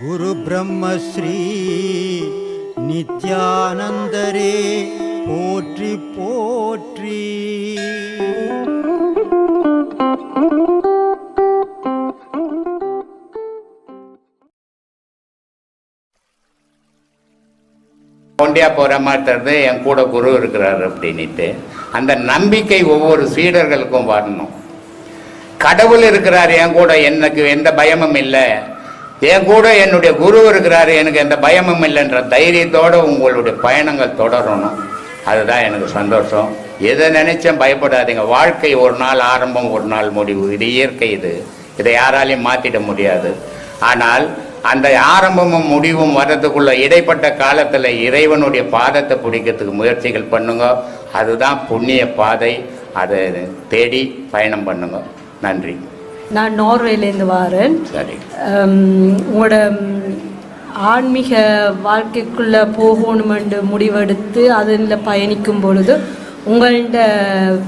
குரு பிரம்மஸ்ரீ நித்யானந்தரே போற்றி போற்றி. ஒண்டியா போகிற மாதிரி என் கூட குரு இருக்கிறார் அப்படின்ட்டு அந்த நம்பிக்கை ஒவ்வொரு சீடர்களுக்கும் வரணும். கடவுள் இருக்கிறார் என் கூட எனக்கு எந்த பயமும் இல்லை. என் கூட என்னுடைய குரு இருக்கிறாரு எனக்கு எந்த பயமும் இல்லைன்ற தைரியத்தோடு உங்களுடைய பயணங்கள் தொடரணும். அதுதான் எனக்கு சந்தோஷம். எதை நினைச்சும் பயப்படாதீங்க. வாழ்க்கை ஒரு நாள் ஆரம்பம் ஒரு நாள் முடிவு. இது இயற்கை இது. இதை யாராலையும் மாத்திட முடியாது. ஆனால் அந்த ஆரம்பமும் முடிவும் வர்றதுக்குள்ள இடைப்பட்ட காலத்தில் இறைவனுடைய பாதத்தை பிடிக்கிறதுக்கு முயற்சிகள் பண்ணுங்க. அதுதான் புண்ணிய பாதை. அதை தேடி பயணம் பண்ணுங்க. நன்றி. நான் நார்வேலேருந்து வாரேன். உங்களோட ஆன்மீக வாழ்க்கைக்குள்ளே போகணுமென்று முடிவெடுத்து அதில் பயணிக்கும் பொழுது உங்கள்ட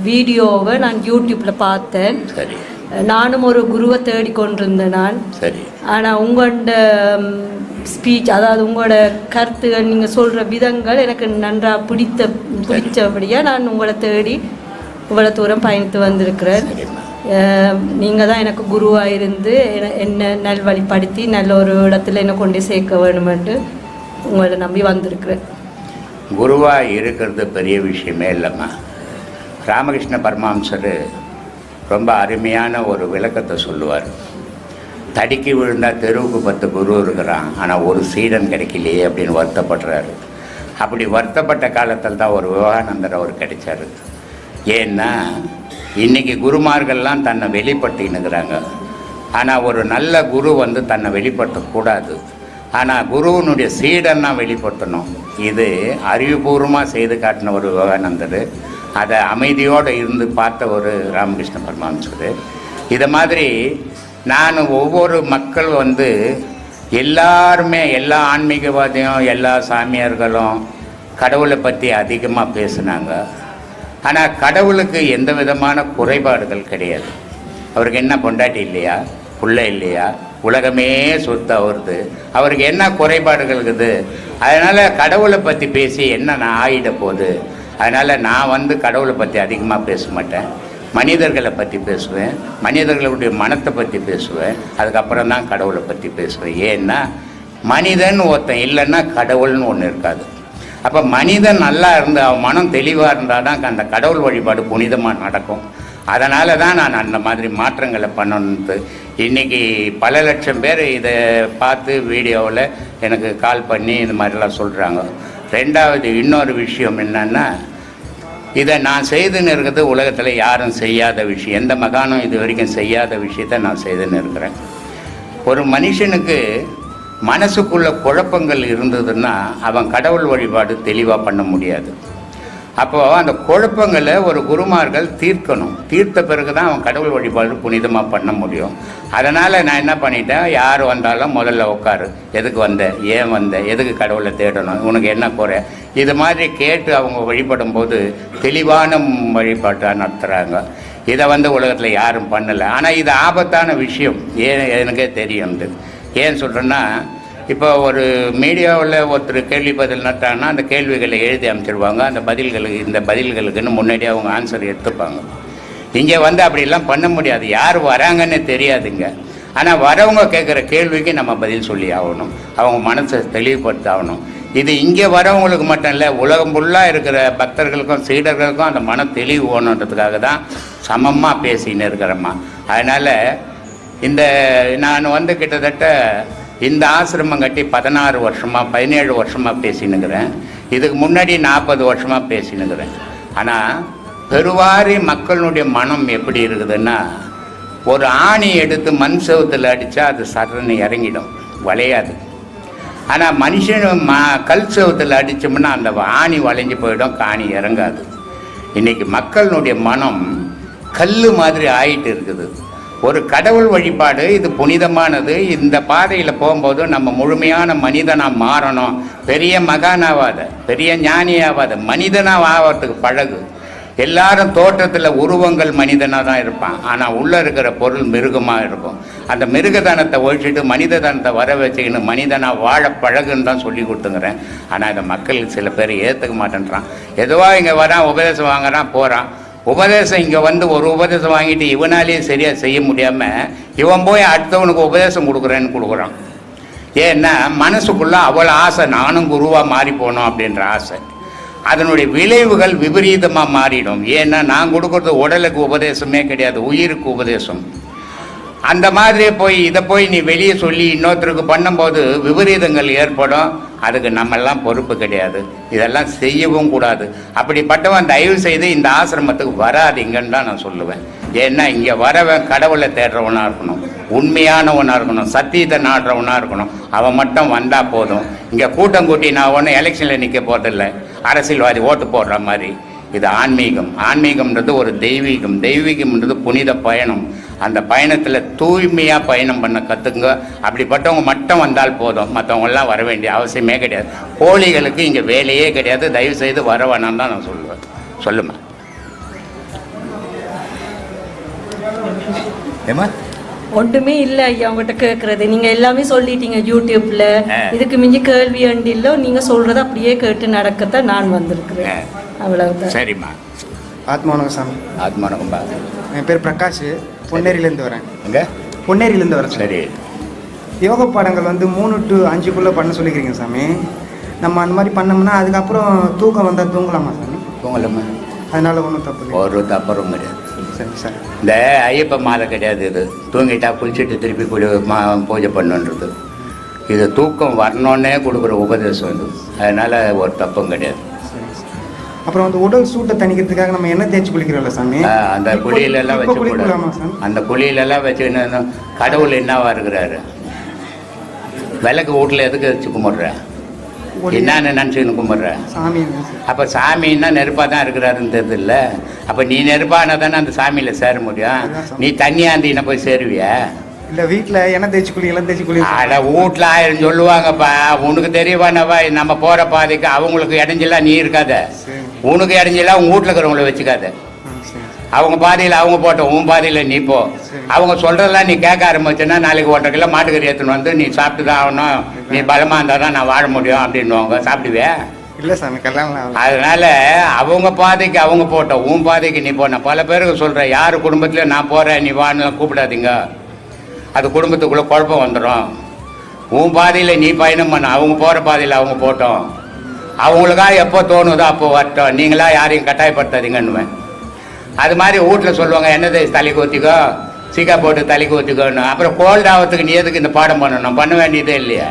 வீடியோவை நான் யூடியூப்பில் பார்த்தேன். சரி. நானும் ஒரு குருவை தேடிக்கொண்டிருந்தேன் நான். சரி. ஆனால் உங்களோட ஸ்பீச் அதாவது உங்களோட கருத்துகள் நீங்கள் சொல்கிற விதங்கள் எனக்கு நன்றாக பிடித்த பிடிச்சபடியாக நான் உங்களை தேடி இவ்வளோ தூரம் பயணித்து வந்திருக்கிறேன். நீங்கள் தான் எனக்கு குருவாக இருந்து என்னை நல்வழிப்படுத்தி நல்ல ஒரு இடத்துல என்னை கொண்டு சேர்க்க வேணுமென்று உங்களை நம்பி வந்திருக்கிறேன். குருவாக இருக்கிறது பெரிய விஷயமே இல்லைம்மா. ராமகிருஷ்ண பரமாம்சர் ரொம்ப அருமையான ஒரு விளக்கத்தை சொல்லுவார். தடுக்கி விழுந்தால் தெருவுக்கு பத்து குரு இருக்கிறான் ஆனால் ஒரு சீடன் கிடைக்கலையே அப்படின்னு வருத்தப்படுறாரு. அப்படி வருத்தப்பட்ட காலத்தில் தான் ஒரு விவேகானந்தர் அவர் கிடைச்சாரு. ஏன்னா இன்னைக்கு குருமார்கள்லாம் தன்னை வெளிப்படுத்தினுக்கிறாங்க. ஆனால் ஒரு நல்ல குரு வந்து தன்னை வெளிப்படுத்தக்கூடாது. ஆனால் குருவனுடைய சீடன்னா வெளிப்படுத்தணும். இது அறிவுபூர்வமாக செய்து காட்டின ஒரு விவேகானந்தர். அதை அமைதியோடு இருந்து பார்த்த ஒரு ராமகிருஷ்ண பரமஹம்சர் இதை மாதிரி நான் ஒவ்வொரு மக்கள் வந்து எல்லாருமே எல்லா ஆன்மீகவாதியும் எல்லா சாமியார்களும் கடவுளை பற்றி அதிகமாக பேசுனாங்க. ஆனால் கடவுளுக்கு எந்த விதமான குறைபாடுகள் கிடையாது. அவருக்கு என்ன பொண்டாட்டி இல்லையா? புள்ள இல்லையா? உலகமே சொத்து அவருது. அவருக்கு என்ன குறைபாடுகள் இருக்குது? அதனால் கடவுளை பற்றி பேசி என்ன நான் ஆகிட போகுது? அதனால் நான் வந்து கடவுளை பற்றி அதிகமாக பேச மாட்டேன். மனிதர்களை பற்றி பேசுவேன். மனிதர்களுடைய மனத்தை பற்றி பேசுவேன். அதுக்கப்புறம் தான் கடவுளை பற்றி பேசுவேன். ஏன்னா மனிதன் ஒருத்தன் இல்லைன்னா கடவுள்னு ஒன்று இருக்காது. அப்போ மனிதன் நல்லா இருந்து அவன் மனம் தெளிவாக இருந்தால் தான் அந்த கடவுள் வழிபாடு புனிதமாக நடக்கும். அதனால தான் நான் அந்த மாதிரி மாற்றங்களை பண்ணணுன்ட்டு இன்றைக்கி பல லட்சம் பேர் இதை பார்த்து வீடியோவில் எனக்கு கால் பண்ணி இந்த மாதிரிலாம் சொல்கிறாங்க ரெண்டாவது இன்னொரு விஷயம் என்னன்னா இதை நான் செய்துன்னு இருக்கிறது உலகத்தில் யாரும் செய்யாத விஷயம். எந்த மகானும் இது வரைக்கும் செய்யாத விஷயத்தை நான் செய்துன்னு இருக்கிறேன். ஒரு மனுஷனுக்கு மனசுக்குள்ள குழப்பங்கள் இருந்ததுன்னா அவன் கடவுள் வழிபாடு தெளிவாக பண்ண முடியாது. அப்போது அந்த குழப்பங்களை ஒரு குருமார்கள் தீர்க்கணும். தீர்த்த பிறகு தான் அவன் கடவுள் வழிபாடு புனிதமாக பண்ண முடியும். அதனால் நான் என்ன பண்ணிட்டேன்? யார் வந்தாலும் முதல்ல உட்காரு. எதுக்கு வந்த? ஏன் வந்த? எதுக்கு கடவுளை தேடணும்? உனக்கு என்ன குறை? இது மாதிரி கேட்டு அவங்க வழிபடும் போது தெளிவான வழிபாட்டாக நடத்துகிறாங்க இதை வந்து உலகத்தில் யாரும் பண்ணலை. ஆனால் இது ஆபத்தான விஷயம். ஏன்? எனக்கே தெரியும் இது ஏன் சொல்கிறேன்னா இப்போ ஒரு மீடியாவில் ஒருத்தர் கேள்வி பதில் நட்டாங்கன்னா அந்த கேள்விகளை எழுதி அமைச்சிருவாங்க. அந்த பதில்களுக்கு இந்த பதில்களுக்குன்னு முன்னாடியே அவங்க ஆன்சர் எடுத்துப்பாங்க. இங்கே வந்து அப்படிலாம் பண்ண முடியாது. யார் வராங்கன்னு தெரியாதுங்க. ஆனால் வரவங்க கேட்குற கேள்விக்கு நம்ம பதில் சொல்லி ஆகணும். அவங்க மனசை தெளிவுபடுத்த ஆகணும் இது இங்கே வரவங்களுக்கு மட்டும் இல்லை உலகம் ஃபுல்லாக இருக்கிற பக்தர்களுக்கும் சீடர்களுக்கும் அந்த மன தெளிவு வேணுன்றதுக்காக தான் சமமாக பேசின்னு இருக்கிறம்மா. அதனால் இந்த நான் வந்து கிட்டத்தட்ட இந்த ஆசிரமம் கட்டி பதினாறு வருஷமாக பதினேழு வருஷமாக பேசினுங்கிறேன். இதுக்கு முன்னாடி நாற்பது வருஷமாக பேசினுங்கிறேன். ஆனால் பெருவாரி மக்களுடைய மனம் எப்படி இருக்குதுன்னா ஒரு ஆணி எடுத்து மண் செவத்தில் அடித்தா அது சரணு இறங்கிடும். வளையாது. ஆனால் மனுஷன் ம கல் செவத்தில் அடித்தோம்னா அந்த ஆணி வளைஞ்சு போயிடும் காணி இறங்காது. இன்றைக்கி மக்களுடைய மனம் கல் மாதிரி ஆயிட்டு இருக்குது. ஒரு கடவுள் வழிபாடு இது புனிதமானது. இந்த பாதையில் போகும்போது நம்ம முழுமையான மனிதனாக மாறணும். பெரிய மகானாவாத பெரிய ஞானியாவாத மனிதனாக ஆகிறதுக்கு பழகு. எல்லாரும் தோற்றத்தில் உருவங்கள் மனிதனாக தான் இருப்பான். ஆனால் உள்ளே இருக்கிற பொருள் மிருகமாக இருக்கும். அந்த மிருகதனத்தை ஒழிச்சிட்டு மனிததனத்தை வர வச்சுக்கின்னு மனிதனாக வாழ பழகுன்னு தான் சொல்லி கொடுத்துங்கிறேன். ஆனால் இதை மக்கள் சில பேர் ஏற்றுக்க மாட்டேன்றான். எதுவாக இங்கே வரான் உபதேசம் வாங்குறான் போகிறான் உபதேசம் இங்கே வந்து ஒரு உபதேசம் வாங்கிட்டு இவனாலேயே சரியாக செய்ய முடியாமல் இவன் போய் அடுத்தவனுக்கு உபதேசம் கொடுக்குறேன்னு கொடுக்குறான். ஏன்னா மனசுக்குள்ளே அவ்வளோ ஆசை நானும் குருவாக மாறி போனோம் அப்படின்ற ஆசை. அதனுடைய விளைவுகள் விபரீதமாக மாறிடும். ஏன்னா நான் கொடுக்கறது உடலுக்கு உபதேசமே கிடையாது உயிருக்கு உபதேசம். அந்த மாதிரி போய் இதை போய் நீ வெளியே சொல்லி இன்னொருத்தருக்கு பண்ணும்போது விபரீதங்கள் ஏற்படும். அதுக்கு நம்மெல்லாம் பொறுப்பு கிடையாது. இதெல்லாம் செய்யவும் கூடாது. அப்படிப்பட்டவன் தயவு செய்து இந்த ஆசிரமத்துக்கு வராதிங்கன்னு தான் நான் சொல்லுவேன். ஏன்னா இங்கே வரவன் கடவுளை தேடுறவனாக இருக்கணும். உண்மையானவனாக இருக்கணும். சத்தியத்தை நாடுறவனாக இருக்கணும். அவன் மட்டும் வந்தால் போதும். இங்கே கூட்டம் கூட்டி நான் ஒன்றும் எலெக்ஷனில் நிற்க போதில்லை அரசியல்வாதி ஓட்டு போடுற மாதிரி. இது ஆன்மீகம். ஆன்மீகம்ன்றது ஒரு தெய்வீகம். தெய்வீகம்ன்றது புனித பயணம். அந்த பயணத்தில் தூய்மையாக பயணம் பண்ண கற்றுங்க அப்படிப்பட்டவங்க மட்டும் வந்தால் போதும். மற்றவங்கெல்லாம் வர வேண்டிய அவசியமே கிடையாது. கோழிகளுக்கு இங்கே வேலையே கிடையாது. தயவு செய்து வர வேணாம் தான் நான் சொல்லுவேன். சொல்லுமா ஏமா ஒன்றுமே இல்லை ஐயா உங்கள்கிட்ட கேட்கறது. நீங்க எல்லாமே சொல்லிட்டீங்க யூடியூப்ல. இதுக்கு மிஞ்சி கேள்வி அண்டில்ல நீங்க சொல்றத அப்படியே கேட்டு நடக்கத்தான் நான் வந்திருக்கிறேன். அவ்வளவுதான். சரிம்மா. ஆத்மாவனக சாமி ஆத்மானகும்பா என் பேர் பிரகாஷ். பொன்னேரியிலேருந்து வரேன். எங்க? பொன்னேரியிலேருந்து வரேன் சார். யோக பாடங்கள் வந்து மூணு டு அஞ்சுக்குள்ளே பண்ண சொல்லிக்கிறீங்க சாமி. நம்ம அந்த மாதிரி பண்ணோம்னா அதுக்கப்புறம் தூக்கம் வந்தால் தூங்கலாமா சாமி? தூங்கலம்மா அதனால ஒன்றும் தப்பு ஒரு தப்பரும் கிடையாது. சரி சார். இந்த ஐயப்ப மாலை கிடையாது இது. தூங்கிட்டா குளிச்சுட்டு திருப்பி குளி மா பூஜை பண்ணுன்றது இது தூக்கம் வரணுன்னே கொடுக்குற உபதேசம் இது. அதனால் ஒரு தப்பும் கிடையாது. அப்புறம் வந்து உடல் சூட்டை தணிக்கிறதுக்காக நம்ம என்ன தேய்ச்சி குளிக்கிறோம்ல சாமி? அந்த இப்போ வச்சு குளிக்கலாமா சார் அந்த குழியிலெல்லாம் வச்சுக்கின்னு கடவுள் என்னவா இருக்கிறாரு? விளக்கு வீட்டில் எதுக்கு வச்சு கும்பிட்ற? என்னன்னு நினச்சின்னு கும்பிட்ற? சாமி. அப்போ சாமின்னா நெருப்பாக தான் இருக்கிறாருன்னு தெரியுதுல்ல அப்போ நீ நெருப்பானா தானே அந்த சாமியில் சேர முடியும்? சாமி. நீ தண்ணியாந்தின போய் சேருவியா? இல்லை வீட்டில் எண்ணெய் தேய்ச்சி குளி எல்லாம் தேய்ச்சி குளி அட வீட்டில் ஆயிரம் சொல்லுவாங்கப்பா. உனக்கு தெரியவானவா நம்ம போகிற பாதைக்கு அவங்களுக்கு இடைஞ்சலாம் நீ இருக்காத. உனக்கு இடைஞ்சலாம் உன் வீட்டில் இருக்கிறவங்கள வச்சுக்காத. அவங்க பாதையில் அவங்க போட்டோம் உன் பாதையில் நீ போ. அவங்க சொல்கிறதெல்லாம் நீ கேட்க ஆரம்பிச்சேன்னா நாளைக்கு ஒன்றரை கிலோ மாட்டுக்கறி எடுத்துன்னு வந்து நீ சாப்பிட்டு தான் ஆகணும். நீ பலமாக இருந்தால் தான் நான் வாழ முடியும் அப்படின்னுவாங்க. சாப்பிடுவே இல்லை சாமி கல்யாணம். அதனால அவங்க பாதைக்கு அவங்க போட்டோம் உன் பாதைக்கு நீ போன. பல பேருக்கு சொல்கிறேன் யார் குடும்பத்தில் நான் போகிறேன் நீ வான்னு கூப்பிடாதீங்க. அது குடும்பத்துக்குள்ளே குழப்பம் வந்துடும் உன் பாதையில் நீ பயணம் பண்ண. அவங்க போகிற பாதையில் அவங்க போட்டோம். அவங்களுக்கா எப்போ தோணுதோ அப்போ வரட்டும். நீங்களா யாரையும் கட்டாயப்படுத்தாதீங்கன்னுவேன். அது மாதிரி வீட்டில் சொல்லுவாங்க என்னது தலைக்கு ஊற்றிக்கோ சீக்கா போட்டு தலைக்கு ஊற்றிக்கோன்னு அப்புறம் கோல்ட் ஆகிறதுக்கு நீ எதுக்கு இந்த பாடம் பண்ணணும்? பண்ண வேண்டியதே இல்லையா.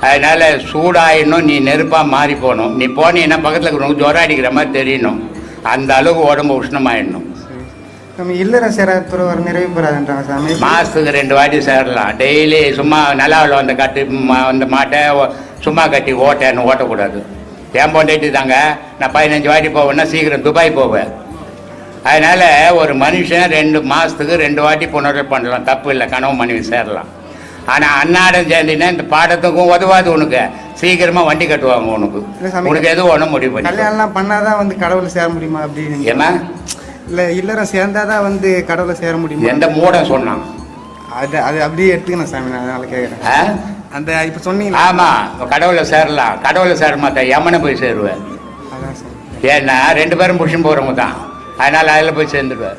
அதனால சூடாயிடணும் நீ நெருப்பாக மாறி போகணும். நீ போனீங்கன்னா பக்கத்தில் இருக்கிறவங்க ஜுரம் அடிக்கிற மாதிரி தெரியணும். அந்த அளவுக்கு உடம்பு உஷ்ணமாயிடணும். நம்ம இல்லற சேரத்துறவர் நிறைவு பெறாதுன்றாங்க சாமி? மாதத்துக்கு ரெண்டு வாட்டி சேரலாம். டெய்லி சும்மா நிலாவில் வந்து கட்டி ம- அந்த மாட்டை சும்மா கட்டி ஓட்டேன்னு ஓட்டக்கூடாது. ஏன் பொண்டாட்டி தாங்க. நான் பதினஞ்சு வாட்டி போவேன்னா சீக்கிரம் துபாய் போவேன். அதனால் ஒரு மனுஷன் ரெண்டு மாதத்துக்கு ரெண்டு வாட்டி புனரல் பண்ணலாம். தப்பு இல்லை கனவு மனைவி சேரலாம். ஆனால் அன்னாடம் சேர்ந்தினா இந்த பாடத்துக்கும் உதவாது உனக்கு. சீக்கிரமாக வண்டி கட்டுவாங்க உனக்கு. உனக்கு எதுவும் ஒன்றும் முடிவு பண்ணி கல்யாணம்லாம் பண்ணாதான் வந்து கடவுளை சேர முடியுமா அப்படின்னு ஏமா இல்லை இல்லறம் சேர்ந்தாதான் வந்து கடவுளை சேர முடியுமா? எந்த மூடம் சொன்னான்? அது அது அப்படியே எடுத்துக்கணும் சாமி நான் அதனால கேட்குறேன் அந்த இப்போ சொன்னீங்களா? ஆமாம் கடவுளை சேரலாம். கடவுளை சேர மாட்டேன் யமனை போய் சேருவேன். ஏன்னா ரெண்டு பேரும் புருஷன் போகிறவங்க தான். அதனால் அதில் போய் சேர்ந்துடுவேன்.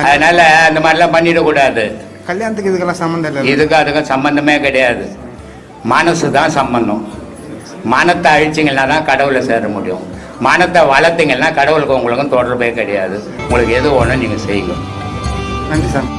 அதனால் அந்த மாதிரிலாம் பண்ணிடக்கூடாது. கல்யாணத்துக்கு இதுக்கெல்லாம் சம்மந்தம் இல்லை இதுக்கு அதுக்கும் சம்பந்தமே கிடையாது. மனசு தான் சம்பந்தம். மனத்தை அழிச்சிங்கன்னா தான் கடவுளை சேர முடியும். மனத்தை வளர்த்தீங்கன்னா கடவுளுக்கு உங்களுக்கும் தொடர்பே கிடையாது. உங்களுக்கு எது ஒன்று நீங்கள் செய்யுங்க. நன்றி சாமி